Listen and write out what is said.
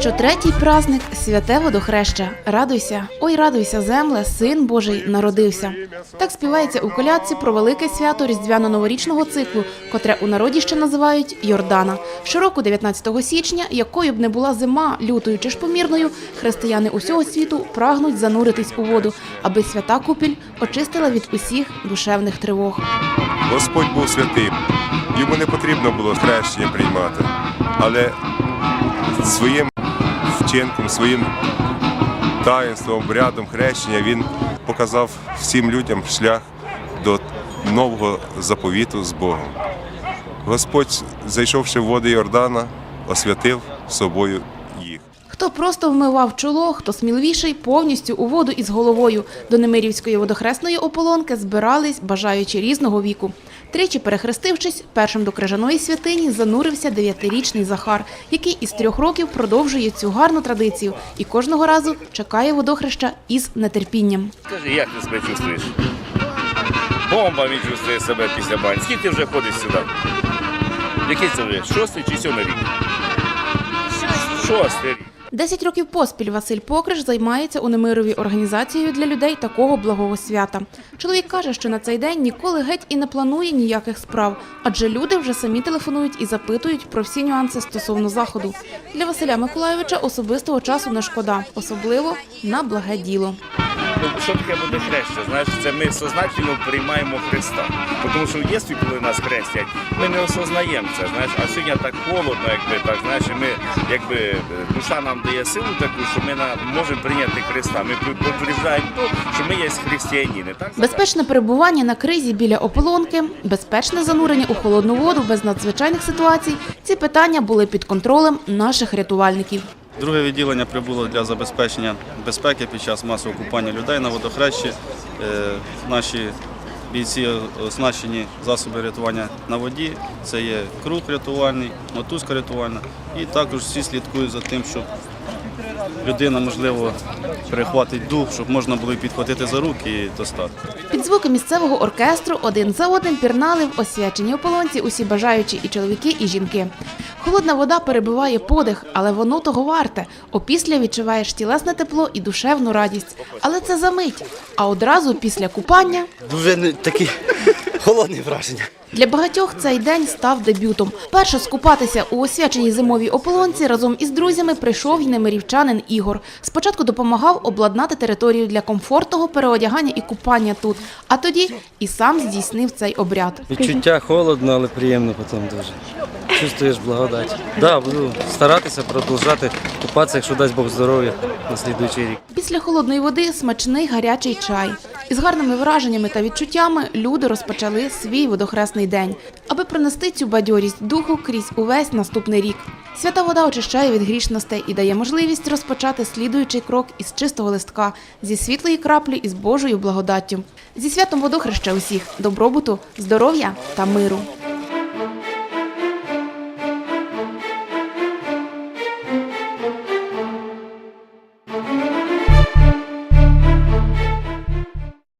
що третій праздник святе водохреща. Радуйся, ой, радуйся, земле, син Божий народився. Так співається у колядці про велике свято різдвяно-новорічного циклу, котре у народі ще називають Йордана. Щороку, 19 січня, якою б не була зима, лютою чи ж помірною, християни усього світу прагнуть зануритись у воду, аби свята купіль очистила від усіх душевних тривог. Господь був святим. Йому не потрібно було хрещення приймати. Але своїм вчинком, своїм таїнством, обрядом хрещення він показав всім людям шлях до нового заповіту з Богом. Господь, зайшовши в води Йордана, освятив собою їх. Хто просто вмивав чоло, хто сміливіший, повністю у воду із головою. До Немирівської водохресної ополонки збирались бажаючі різного віку. Тричі перехрестившись, першим до крижаної святині занурився дев'ятирічний Захар, який із трьох років продовжує цю гарну традицію і кожного разу чекає водохреща із нетерпінням. Скажи, як ти себе чувствуєш? Бомба він чувствує себе після бані. Скільки ти вже ходиш сюди? Який це вже? Шостий чи сьомий рік? Шостий рік. Десять років поспіль Василь Покриш займається у Немирові організацією для людей такого благого свята. Чоловік каже, що на цей день ніколи геть і не планує ніяких справ, адже люди вже самі телефонують і запитують про всі нюанси стосовно заходу. Для Василя Миколайовича особистого часу не шкода, особливо на благе діло. Що таке буде хреща? Знаєш, це ми сознательно приймаємо Христа. Тому що в дитинстві, коли нас хрестять, ми не осознаємо це. Знаєш, а сьогодні так холодно, якби так, знаєш, і ми якби душа нам дає силу таку, що ми на, можемо прийняти Христа. Ми підтверджуємо то, що ми є християніни. Так Безпечне перебування на кризі біля ополонки, безпечне занурення у холодну воду без надзвичайних ситуацій. Ці питання були під контролем наших рятувальників. Друге відділення прибуло для забезпечення безпеки під час масового купання людей на водохрещі. Е, Наші бійці оснащені засоби рятування на воді. Це є круг рятувальний, мотузка рятувальна. І також всі слідкують за тим, щоб людина, можливо, перехватить дух, щоб можна було підхватити за руки і достати. Під звуки місцевого оркестру один за одним пірнали в освячені ополонці усі бажаючі і чоловіки, і жінки. Холодна вода перебиває подих, але воно того варте. Опісля відчуваєш тілесне тепло і душевну радість. Але це за мить. А одразу після купання Дуже не- такі холодні враження. для багатьох цей день став дебютом. Перше скупатися у освяченій зимовій ополонці разом із друзями прийшов й немирівчанин Ігор. Спочатку допомагав обладнати територію для комфортного переодягання і купання тут, а тоді і сам здійснив цей обряд. Відчуття холодно, але приємно потім дуже. Чувствуєш благодать. Да, буду старатися продовжати купатися, якщо дасть Бог здоров'я на слідуючий рік. Після холодної води смачний гарячий чай. Із гарними враженнями та відчуттями люди розпочали свій водохресний день, аби принести цю бадьорість духу крізь увесь наступний рік. Свята вода очищає від грішностей і дає можливість розпочати слідуючий крок із чистого листка, зі світлої краплі і з Божою благодаттю. Зі святом водохреща усіх, добробуту, здоров'я та миру.